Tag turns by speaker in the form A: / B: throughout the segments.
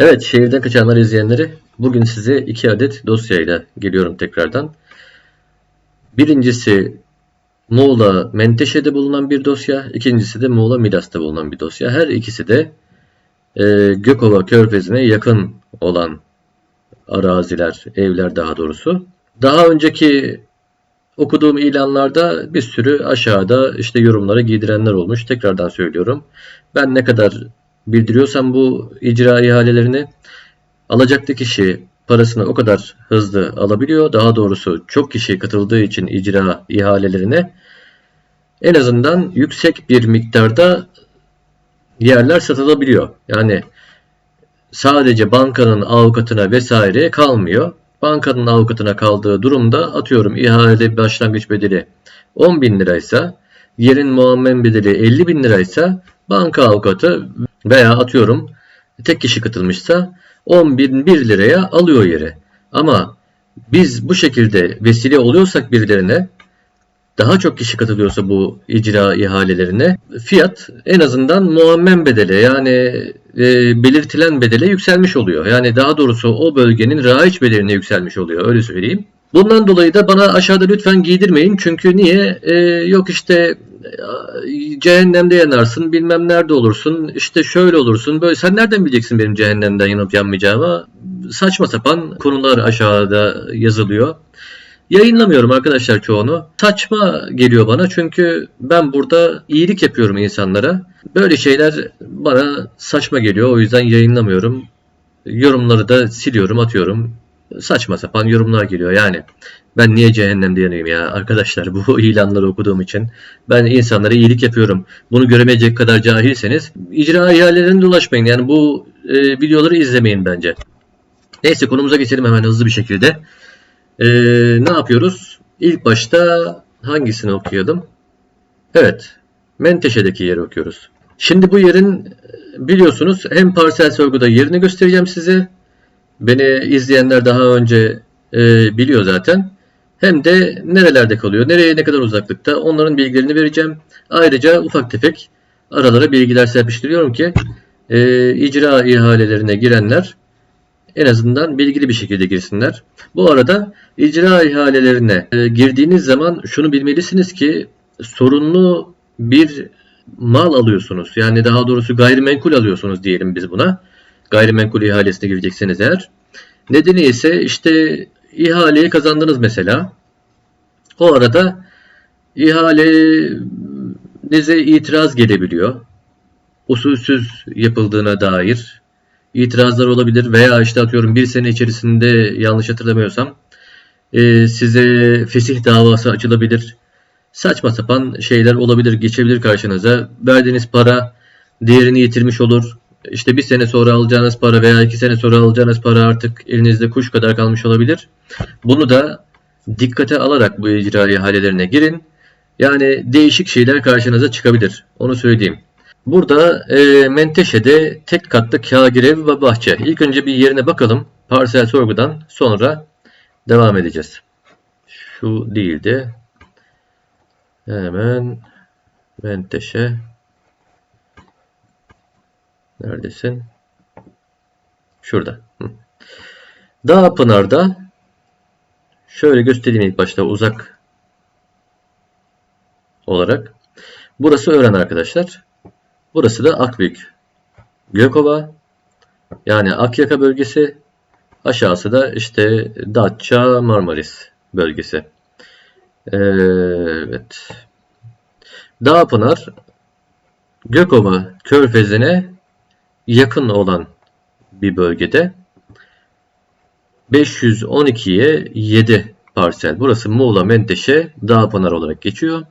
A: Evet, şehirden kaçanlar izleyenleri, bugün size iki adet dosyayla geliyorum tekrardan. Birincisi Muğla Menteşe'de bulunan bir dosya, ikincisi de Muğla Milas'ta bulunan bir dosya. Her ikisi de e, Gökova Körfezi'ne yakın olan araziler, evler daha doğrusu. Daha önceki okuduğum ilanlarda bir sürü aşağıda işte yorumlara giydirenler olmuş. Tekrardan söylüyorum. Ben ne kadar bildiriyorsam bu icra ihalelerini alacaklı kişi parasını o kadar hızlı alabiliyor. Daha doğrusu çok kişi katıldığı için icra ihalelerine en azından yüksek bir miktarda yerler satılabiliyor. Yani sadece bankanın avukatına vesaire kalmıyor. Bankanın avukatına kaldığı durumda atıyorum ihale başlangıç bedeli 10 bin liraysa yerin muammen bedeli 50 bin liraysa banka avukatı veya atıyorum tek kişi katılmışsa 10 bin 1 liraya alıyor yeri. Ama biz bu şekilde vesile oluyorsak birilerine daha çok kişi katılıyorsa bu icra ihalelerine fiyat en azından muammen bedele yani e, belirtilen bedele yükselmiş oluyor. Yani daha doğrusu o bölgenin raiç bedeline yükselmiş oluyor öyle söyleyeyim. Bundan dolayı da bana aşağıda lütfen giydirmeyin. Çünkü niye? Ee, yok işte e, cehennemde yanarsın, bilmem nerede olursun, işte şöyle olursun, böyle. Sen nereden bileceksin benim cehennemden yanıp yanmayacağımı? Saçma sapan konular aşağıda yazılıyor. Yayınlamıyorum arkadaşlar çoğunu. Saçma geliyor bana çünkü ben burada iyilik yapıyorum insanlara. Böyle şeyler bana saçma geliyor. O yüzden yayınlamıyorum. Yorumları da siliyorum, atıyorum saçma sapan yorumlar geliyor yani. Ben niye cehennemde yanayım ya arkadaşlar bu ilanları okuduğum için. Ben insanlara iyilik yapıyorum. Bunu göremeyecek kadar cahilseniz icra ihalelerine dolaşmayın. Yani bu e, videoları izlemeyin bence. Neyse konumuza geçelim hemen hızlı bir şekilde. E, ne yapıyoruz? İlk başta hangisini okuyordum? Evet. Menteşe'deki yeri okuyoruz. Şimdi bu yerin biliyorsunuz hem parsel sorguda yerini göstereceğim size Beni izleyenler daha önce e, biliyor zaten. Hem de nerelerde kalıyor, nereye ne kadar uzaklıkta onların bilgilerini vereceğim. Ayrıca ufak tefek aralara bilgiler serpiştiriyorum ki e, icra ihalelerine girenler en azından bilgili bir şekilde girsinler. Bu arada icra ihalelerine e, girdiğiniz zaman şunu bilmelisiniz ki sorunlu bir mal alıyorsunuz. Yani daha doğrusu gayrimenkul alıyorsunuz diyelim biz buna gayrimenkul ihalesine girecekseniz eğer. Nedeni ise işte ihaleyi kazandınız mesela. O arada ihalenize itiraz gelebiliyor. Usulsüz yapıldığına dair itirazlar olabilir veya işte atıyorum bir sene içerisinde yanlış hatırlamıyorsam e, size fesih davası açılabilir. Saçma sapan şeyler olabilir, geçebilir karşınıza. Verdiğiniz para değerini yitirmiş olur işte bir sene sonra alacağınız para veya iki sene sonra alacağınız para artık elinizde kuş kadar kalmış olabilir. Bunu da dikkate alarak bu icra ihalelerine girin. Yani değişik şeyler karşınıza çıkabilir. Onu söyleyeyim. Burada e, Menteşe'de tek katlı kagir ev ve bahçe. İlk önce bir yerine bakalım. Parsel sorgudan sonra devam edeceğiz. Şu değildi. Hemen Menteşe Neredesin? Şurada. Dağ Pınar'da şöyle göstereyim ilk başta uzak olarak. Burası Ören arkadaşlar. Burası da Akbük. Gökova yani Akyaka bölgesi. Aşağısı da işte Datça Marmaris bölgesi. Evet. Dağpınar Gökova körfezine yakın olan bir bölgede 512'ye 7 parsel. Burası Muğla Menteşe Dağpınar olarak geçiyor.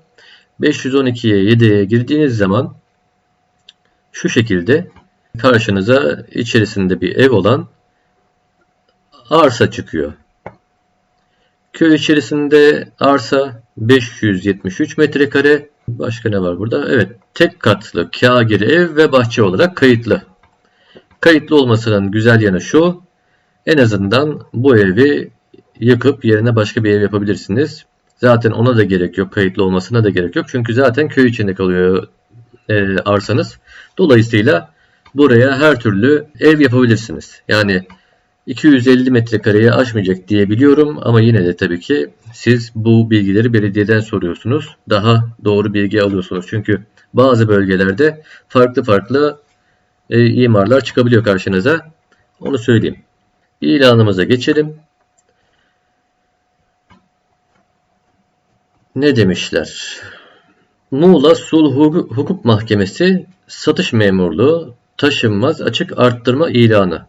A: 512'ye 7'ye girdiğiniz zaman şu şekilde karşınıza içerisinde bir ev olan arsa çıkıyor. Köy içerisinde arsa 573 metrekare. Başka ne var burada? Evet, tek katlı kagir ev ve bahçe olarak kayıtlı. Kayıtlı olmasının güzel yanı şu. En azından bu evi yıkıp yerine başka bir ev yapabilirsiniz. Zaten ona da gerek yok. Kayıtlı olmasına da gerek yok. Çünkü zaten köy içinde kalıyor e, arsanız. Dolayısıyla buraya her türlü ev yapabilirsiniz. Yani 250 metrekareye aşmayacak diye biliyorum ama yine de tabii ki siz bu bilgileri belediyeden soruyorsunuz. Daha doğru bilgi alıyorsunuz. Çünkü bazı bölgelerde farklı farklı e, imarlar çıkabiliyor karşınıza. Onu söyleyeyim. İlanımıza geçelim. Ne demişler? Muğla Sulh Hukuk Mahkemesi Satış Memurluğu Taşınmaz Açık Arttırma ilanı.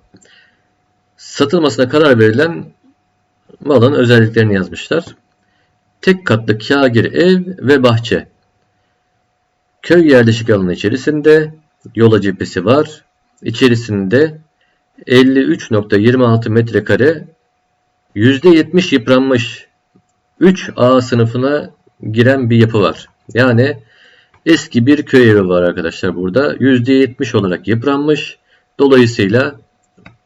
A: Satılmasına karar verilen malın özelliklerini yazmışlar. Tek katlı kâgir ev ve bahçe. Köy yerleşik alanı içerisinde yola cephesi var. İçerisinde 53.26 metrekare %70 yıpranmış 3A sınıfına giren bir yapı var. Yani eski bir köy evi var arkadaşlar burada. %70 olarak yıpranmış. Dolayısıyla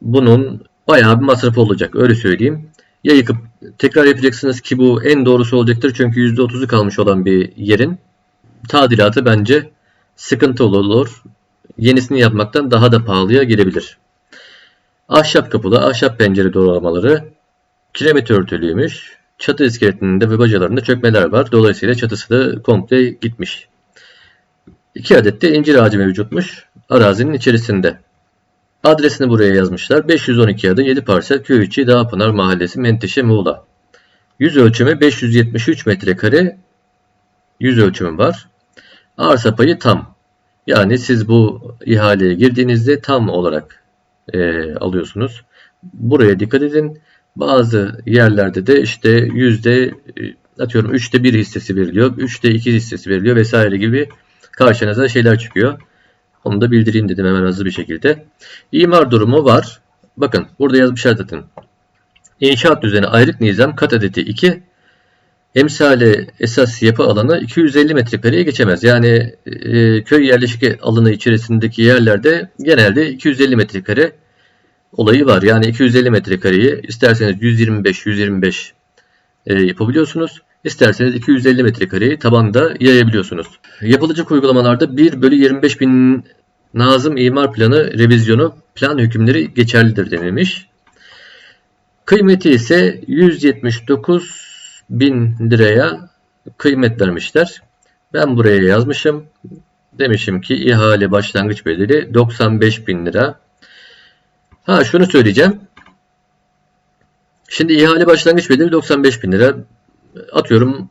A: bunun bayağı bir masraf olacak öyle söyleyeyim. Ya yıkıp tekrar yapacaksınız ki bu en doğrusu olacaktır. Çünkü %30'u kalmış olan bir yerin tadilatı bence sıkıntı olur. Yenisini yapmaktan daha da pahalıya gelebilir. Ahşap kapılı, ahşap pencere doğramaları kiremit örtülüymüş. Çatı iskeletinde ve bacalarında çökmeler var. Dolayısıyla çatısı da komple gitmiş. İki adet de incir ağacı mevcutmuş arazinin içerisinde. Adresini buraya yazmışlar. 512 adı 7 parsel köy içi Dağpınar Mahallesi Menteşe Muğla. Yüz ölçümü 573 metrekare yüz ölçümü var. Arsa payı tam. Yani siz bu ihaleye girdiğinizde tam olarak e, alıyorsunuz. Buraya dikkat edin. Bazı yerlerde de işte yüzde e, atıyorum üçte bir hissesi veriliyor, üçte iki hissesi veriliyor vesaire gibi karşınıza şeyler çıkıyor. Onu da bildireyim dedim hemen hızlı bir şekilde. İmar durumu var. Bakın burada yazmışlar zaten. İnşaat düzeni ayrık nizam kat adeti 2. Emsale esas yapı alanı 250 metrekareye geçemez. Yani e, köy yerleşik alanı içerisindeki yerlerde genelde 250 metrekare olayı var. Yani 250 metrekareyi isterseniz 125-125 e, yapabiliyorsunuz. İsterseniz 250 metrekareyi tabanda yayabiliyorsunuz. Yapılacak uygulamalarda 1 bölü 25 bin Nazım imar planı revizyonu plan hükümleri geçerlidir denilmiş. Kıymeti ise 179 bin liraya kıymet vermişler. Ben buraya yazmışım. Demişim ki ihale başlangıç bedeli 95 bin lira. Ha şunu söyleyeceğim. Şimdi ihale başlangıç bedeli 95 bin lira. Atıyorum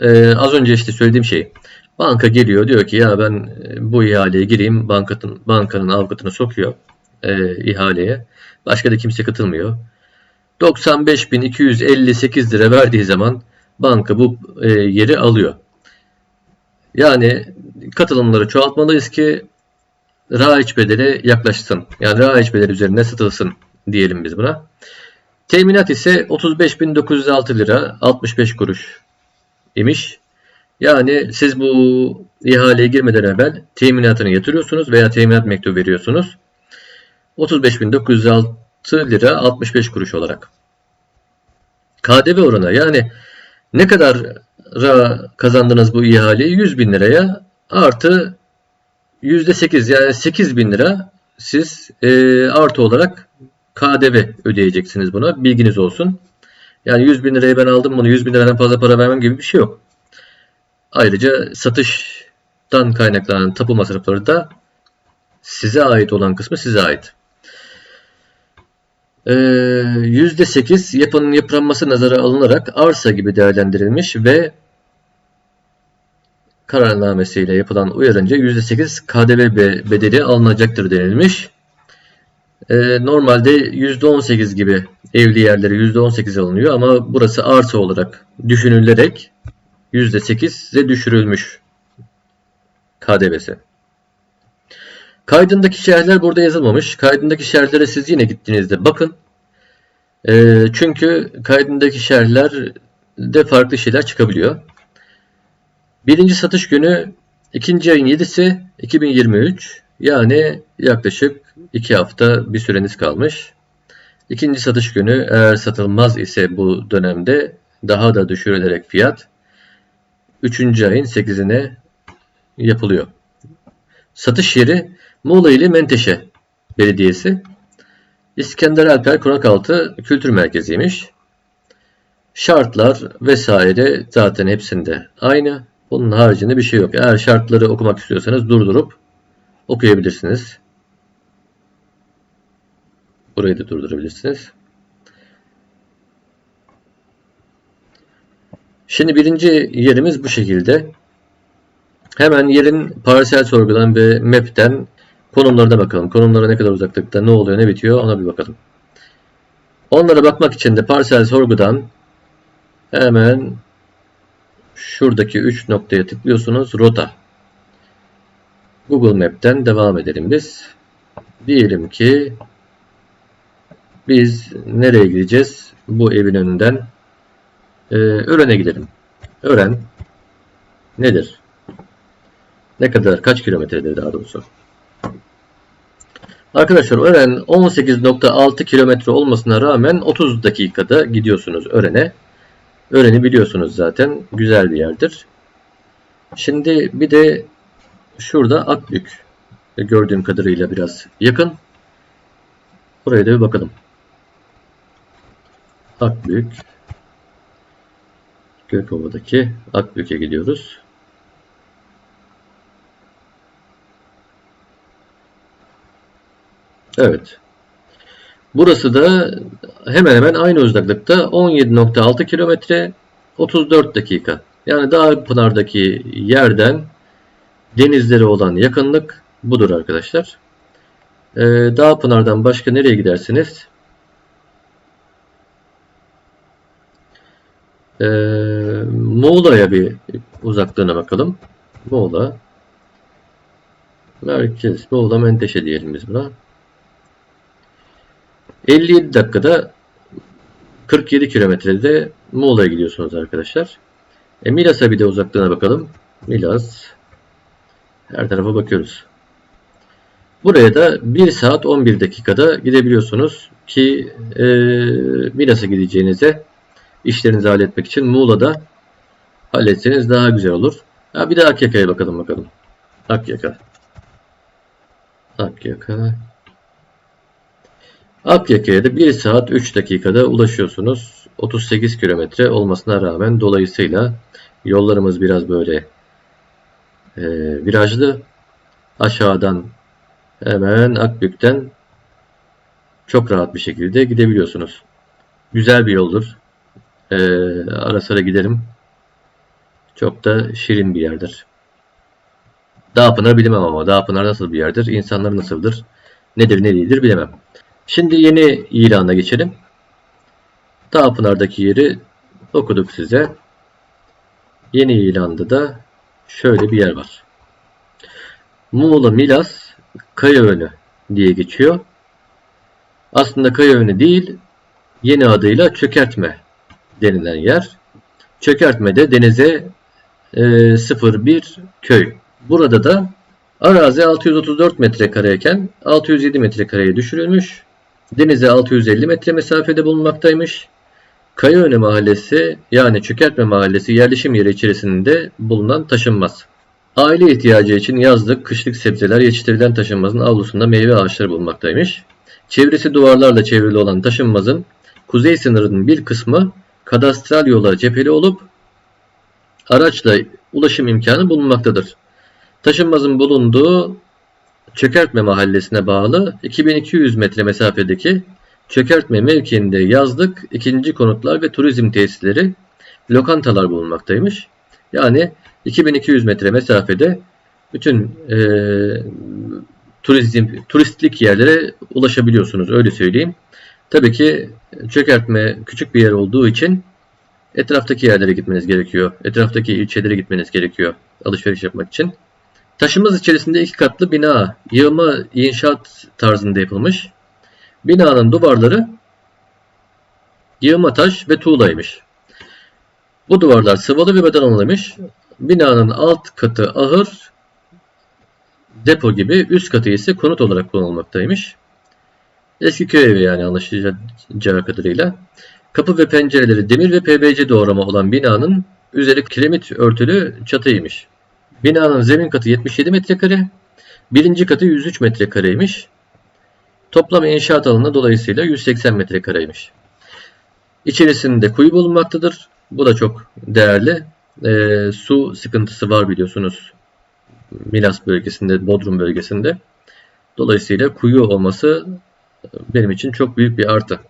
A: e, az önce işte söylediğim şey. Banka geliyor diyor ki ya ben e, bu ihaleye gireyim. Bankatın, bankanın avukatını sokuyor e, ihaleye. Başka da kimse katılmıyor. 95.258 lira verdiği zaman banka bu e, yeri alıyor. Yani katılımları çoğaltmalıyız ki raiç bedeli yaklaşsın. Yani raiç bedeli üzerinde satılsın diyelim biz buna. Teminat ise 35.906 lira 65 kuruş imiş. Yani siz bu ihaleye girmeden evvel teminatını yatırıyorsunuz veya teminat mektubu veriyorsunuz. 35.906 lira 65 kuruş olarak. KDV oranı yani ne kadar kazandınız bu ihaleyi 100 bin liraya artı %8 yani 8 bin lira siz e, artı olarak KDV ödeyeceksiniz buna. Bilginiz olsun. Yani 100 bin liraya ben aldım bunu 100 bin liradan fazla para vermem gibi bir şey yok. Ayrıca satıştan kaynaklanan tapu masrafları da size ait olan kısmı size ait. %8 yapının yıpranması nazara alınarak arsa gibi değerlendirilmiş ve kararnamesiyle yapılan uyarınca %8 KDV bedeli alınacaktır denilmiş. Normalde %18 gibi evli yerleri %18 alınıyor ama burası arsa olarak düşünülerek %8'e düşürülmüş KDV'si. Kaydındaki şehirler burada yazılmamış. Kaydındaki şehirlere siz yine gittiğinizde bakın. E, çünkü kaydındaki şehirlerde farklı şeyler çıkabiliyor. Birinci satış günü ikinci ayın 7'si 2023. Yani yaklaşık 2 hafta bir süreniz kalmış. İkinci satış günü eğer satılmaz ise bu dönemde daha da düşürülerek fiyat 3. ayın 8'ine yapılıyor. Satış yeri Muğla ili Menteşe Belediyesi. İskender Alper Konakaltı Kültür Merkezi'ymiş. Şartlar vesaire zaten hepsinde aynı. Bunun haricinde bir şey yok. Eğer şartları okumak istiyorsanız durdurup okuyabilirsiniz. Burayı da durdurabilirsiniz. Şimdi birinci yerimiz bu şekilde. Hemen yerin parsel sorgudan ve map'ten konumlarına bakalım. Konumlara ne kadar uzaklıkta, ne oluyor, ne bitiyor ona bir bakalım. Onlara bakmak için de parsel sorgudan hemen şuradaki 3 noktaya tıklıyorsunuz. Rota. Google Map'ten devam edelim biz. Diyelim ki biz nereye gideceğiz? Bu evin önünden ee, Ören'e gidelim. Ören nedir? Ne kadar, kaç kilometredir daha doğrusu? Arkadaşlar Ören 18.6 kilometre olmasına rağmen 30 dakikada gidiyorsunuz Ören'e. Ören'i biliyorsunuz zaten. Güzel bir yerdir. Şimdi bir de şurada Akbük. Gördüğüm kadarıyla biraz yakın. Buraya da bir bakalım. Akbük. Gökova'daki Akbük'e gidiyoruz. Evet. Burası da hemen hemen aynı uzaklıkta 17.6 kilometre 34 dakika. Yani Dağpınar'daki yerden denizlere olan yakınlık budur arkadaşlar. Ee, Dağpınar'dan başka nereye gidersiniz? Ee, Muğla'ya bir uzaklığına bakalım. Muğla. Merkez. Muğla Menteşe diyelim biz buna. 57 dakikada 47 kilometrede Muğla'ya gidiyorsunuz arkadaşlar. E, Milas'a bir de uzaklığına bakalım. Milas. Her tarafa bakıyoruz. Buraya da 1 saat 11 dakikada gidebiliyorsunuz ki e, Milas'a gideceğinize işlerinizi halletmek için Muğla'da halletseniz daha güzel olur. Ha, bir de Akyaka'ya bakalım bakalım. Akyaka. Akyaka. Akyaka'ya da 1 saat 3 dakikada ulaşıyorsunuz. 38 kilometre olmasına rağmen dolayısıyla yollarımız biraz böyle e, virajlı. Aşağıdan hemen Akbük'ten çok rahat bir şekilde gidebiliyorsunuz. Güzel bir yoldur. E, ara sıra giderim. Çok da şirin bir yerdir. Dağpınar bilemem ama Dağpınar nasıl bir yerdir? İnsanlar nasıldır? Nedir ne değildir bilemem. Şimdi yeni ilana geçelim. Dağpınar'daki yeri okuduk size. Yeni ilanda da şöyle bir yer var. Muğla Milas Kayaönü diye geçiyor. Aslında Kayaönü değil, yeni adıyla Çökertme denilen yer. Çökertme'de denize e, 01 köy. Burada da arazi 634 metrekareyken 607 metrekareye düşürülmüş. Denize 650 metre mesafede bulunmaktaymış. Kayaönü Mahallesi yani Çökertme Mahallesi yerleşim yeri içerisinde bulunan taşınmaz. Aile ihtiyacı için yazlık, kışlık sebzeler yetiştirilen taşınmazın avlusunda meyve ağaçları bulunmaktaymış. Çevresi duvarlarla çevrili olan taşınmazın kuzey sınırının bir kısmı kadastral yola cepheli olup araçla ulaşım imkanı bulunmaktadır. Taşınmazın bulunduğu Çökertme mahallesine bağlı 2200 metre mesafedeki Çökertme mevkiinde yazlık, ikinci konutlar ve turizm tesisleri, lokantalar bulunmaktaymış. Yani 2200 metre mesafede bütün e, turizm, turistlik yerlere ulaşabiliyorsunuz öyle söyleyeyim. Tabii ki çökertme küçük bir yer olduğu için etraftaki yerlere gitmeniz gerekiyor. Etraftaki ilçelere gitmeniz gerekiyor alışveriş yapmak için. Taşımaz içerisinde iki katlı bina yığma inşaat tarzında yapılmış. Binanın duvarları yığma taş ve tuğlaymış. Bu duvarlar sıvalı ve betonlanmış. Binanın alt katı ahır, depo gibi, üst katı ise konut olarak kullanılmaktaymış. Eski köy evi yani anlaşılacağı kadarıyla. Kapı ve pencereleri demir ve PVC doğrama olan binanın üzeri kiremit örtülü çatıymış. Binanın zemin katı 77 metrekare, Birinci katı 103 metrekareymiş. Toplam inşaat alanı dolayısıyla 180 metrekareymiş. İçerisinde kuyu bulunmaktadır. Bu da çok değerli. Ee, su sıkıntısı var biliyorsunuz. Milas bölgesinde, Bodrum bölgesinde. Dolayısıyla kuyu olması benim için çok büyük bir artı.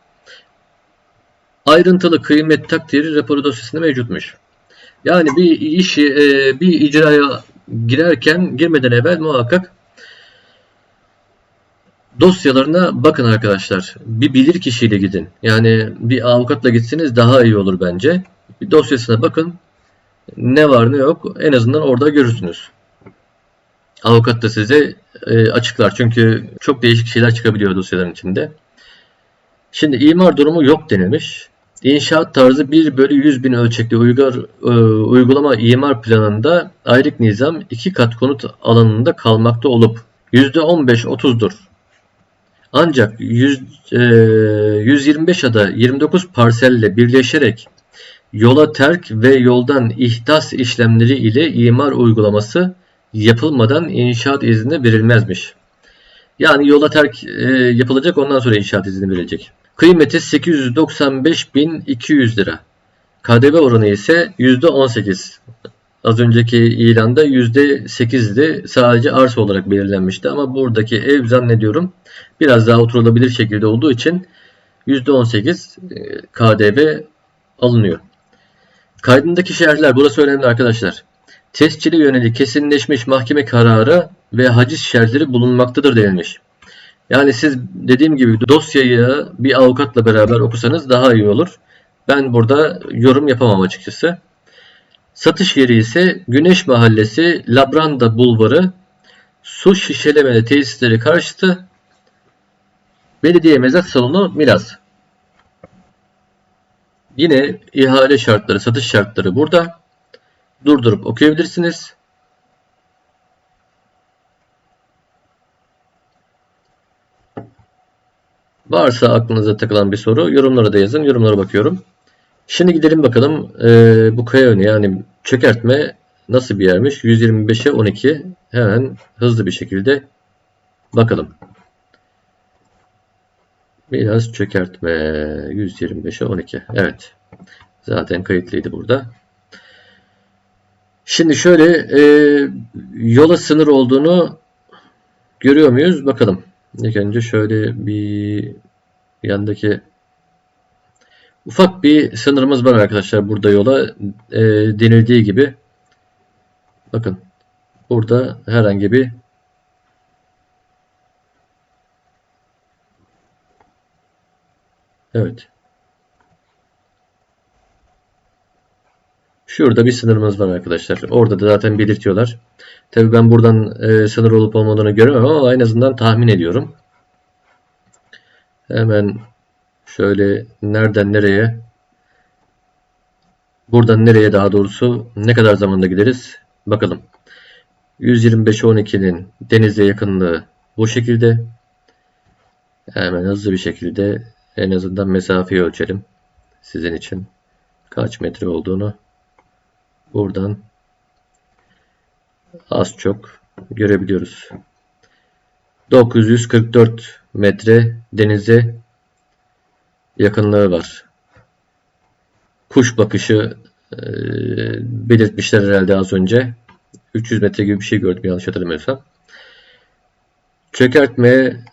A: Ayrıntılı kıymet takdiri raporu dosyasında mevcutmuş. Yani bir işi, e, bir icraya girerken, girmeden evvel muhakkak dosyalarına bakın arkadaşlar. Bir bilir kişiyle gidin. Yani bir avukatla gitseniz daha iyi olur bence. Bir dosyasına bakın. Ne var ne yok en azından orada görürsünüz. Avukat da size e, açıklar. Çünkü çok değişik şeyler çıkabiliyor dosyaların içinde. Şimdi imar durumu yok denilmiş. İnşaat tarzı 1 bölü 100 bin ölçekli uygar, e, uygulama imar planında ayrık nizam 2 kat konut alanında kalmakta olup %15-30'dur. Ancak 100, e, 125 ada 29 parselle birleşerek yola terk ve yoldan ihdas işlemleri ile imar uygulaması yapılmadan inşaat izni verilmezmiş. Yani yola terk e, yapılacak ondan sonra inşaat izni verilecek. Kıymeti 895.200 lira. KDV oranı ise %18. Az önceki ilanda %8'di. Sadece arsa olarak belirlenmişti. Ama buradaki ev zannediyorum biraz daha oturulabilir şekilde olduğu için %18 e, KDV alınıyor. Kaydındaki şerhler burası önemli arkadaşlar. Tescile yönelik kesinleşmiş mahkeme kararı ve haciz şerhleri bulunmaktadır denilmiş. Yani siz dediğim gibi dosyayı bir avukatla beraber okusanız daha iyi olur. Ben burada yorum yapamam açıkçası. Satış yeri ise Güneş Mahallesi, Labranda Bulvarı, su şişeleme tesisleri karşıtı, Belediye Mezat Salonu Milas. Yine ihale şartları, satış şartları burada. Durdurup okuyabilirsiniz. Varsa aklınıza takılan bir soru yorumlara da yazın. Yorumlara bakıyorum. Şimdi gidelim bakalım e, bu kaya önü yani çökertme nasıl bir yermiş? 125'e 12 hemen hızlı bir şekilde bakalım. Biraz çökertme 125'e 12 evet zaten kayıtlıydı burada. Şimdi şöyle e, yola sınır olduğunu görüyor muyuz? Bakalım. İlk önce şöyle bir yandaki ufak bir sınırımız var arkadaşlar burada yola e, denildiği gibi. Bakın burada herhangi bir Evet. Şurada bir sınırımız var arkadaşlar. Orada da zaten belirtiyorlar. Tabi ben buradan e, sınır olup olmadığını göremem ama en azından tahmin ediyorum. Hemen şöyle nereden nereye buradan nereye daha doğrusu ne kadar zamanda gideriz bakalım. 125 12'nin denize yakınlığı bu şekilde. Hemen hızlı bir şekilde en azından mesafeyi ölçelim. Sizin için kaç metre olduğunu buradan az çok görebiliyoruz. 944 metre denize yakınlığı var. Kuş bakışı e, belirtmişler herhalde az önce. 300 metre gibi bir şey gördüm yanlış hatırlamıyorsam. Çökertmeye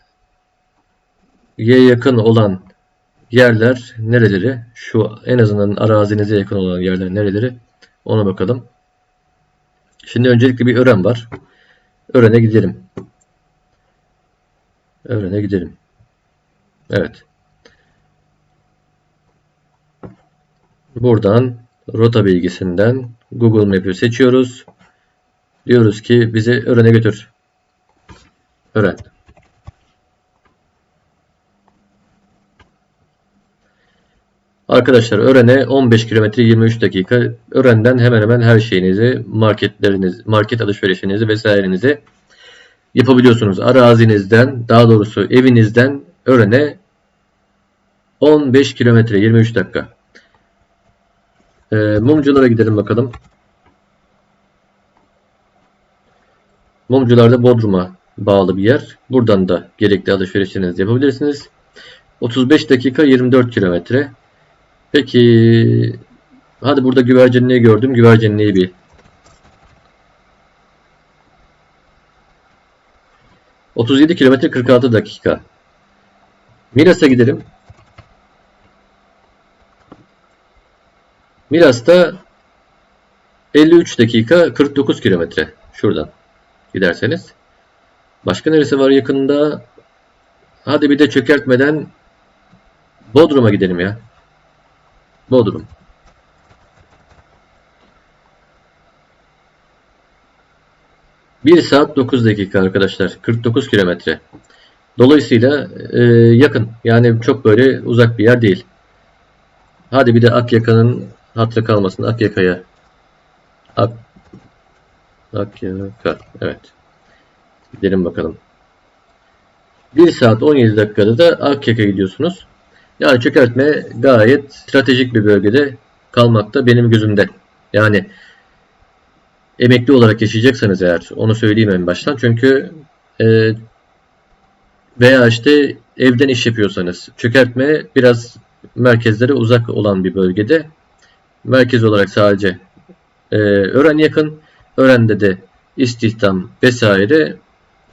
A: yakın olan yerler nereleri? Şu en azından arazinize yakın olan yerler nereleri? Ona bakalım. Şimdi öncelikle bir öğren var. Öğrene gidelim. Öğrene gidelim. Evet. Buradan rota bilgisinden Google Map'i seçiyoruz. Diyoruz ki bizi öğrene götür. Öğren. Arkadaşlar Ören'e 15 kilometre 23 dakika. Ören'den hemen hemen her şeyinizi, marketleriniz, market alışverişinizi vesairenizi yapabiliyorsunuz. Arazinizden, daha doğrusu evinizden Ören'e 15 kilometre 23 dakika. Ee, mumculara gidelim bakalım. Mumcularda Bodrum'a bağlı bir yer. Buradan da gerekli alışverişlerinizi yapabilirsiniz. 35 dakika 24 kilometre. Peki hadi burada güvercinliği gördüm. Güvercinliği bir 37 kilometre 46 dakika. Milas'a gidelim. Milas'ta 53 dakika 49 kilometre. Şuradan giderseniz. Başka neresi var yakında? Hadi bir de çökertmeden Bodrum'a gidelim ya. Bodrum. Bir saat 9 dakika arkadaşlar. 49 kilometre. Dolayısıyla e, yakın. Yani çok böyle uzak bir yer değil. Hadi bir de Akyaka'nın hatırı kalmasın. Akyaka'ya. Ak Akyaka. Evet. Gidelim bakalım. 1 saat 17 dakikada da Akyaka gidiyorsunuz. Yani çökertme gayet stratejik bir bölgede kalmakta benim gözümde. Yani emekli olarak yaşayacaksanız eğer onu söyleyeyim en baştan. Çünkü e, veya işte evden iş yapıyorsanız çökertme biraz merkezlere uzak olan bir bölgede merkez olarak sadece e, öğren yakın öğrende de istihdam vesaire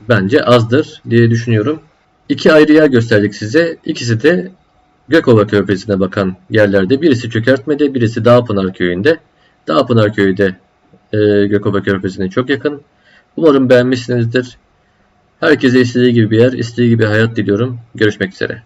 A: bence azdır diye düşünüyorum. İki ayrı yer gösterdik size. İkisi de Gökova Körfezi'ne bakan yerlerde. Birisi Çökertme'de, birisi Dağpınar Köyü'nde. Dağpınar Köyü de e, Gökova Körfezi'ne çok yakın. Umarım beğenmişsinizdir. Herkese istediği gibi bir yer, istediği gibi hayat diliyorum. Görüşmek üzere.